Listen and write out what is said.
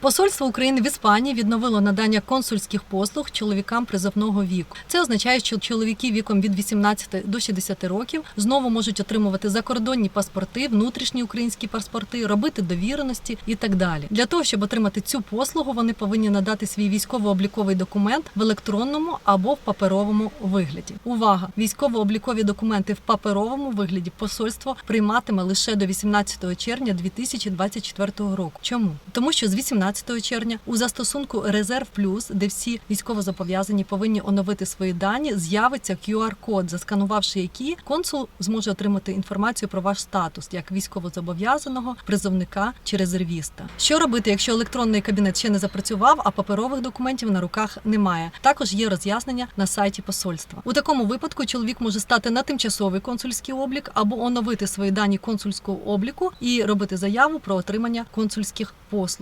Посольство України в Іспанії відновило надання консульських послуг чоловікам призовного віку. Це означає, що чоловіки віком від 18 до 60 років знову можуть отримувати закордонні паспорти, внутрішні українські паспорти, робити довіреності і так далі. Для того щоб отримати цю послугу, вони повинні надати свій військово-обліковий документ в електронному або в паперовому вигляді. Увага! Військово-облікові документи в паперовому вигляді посольство прийматиме лише до 18 червня 2024 року. Чому? Тому що з 18 червня у застосунку Резерв Плюс, де всі військовозобов'язані повинні оновити свої дані, з'явиться QR-код, засканувавши який консул зможе отримати інформацію про ваш статус як військовозобов'язаного, призовника чи резервіста. Що робити, якщо електронний кабінет ще не запрацював, а паперових документів на руках немає? Також є роз'яснення на сайті посольства. У такому випадку чоловік може стати на тимчасовий консульський облік або оновити свої дані консульського обліку і робити заяву про отримання консульських послуг.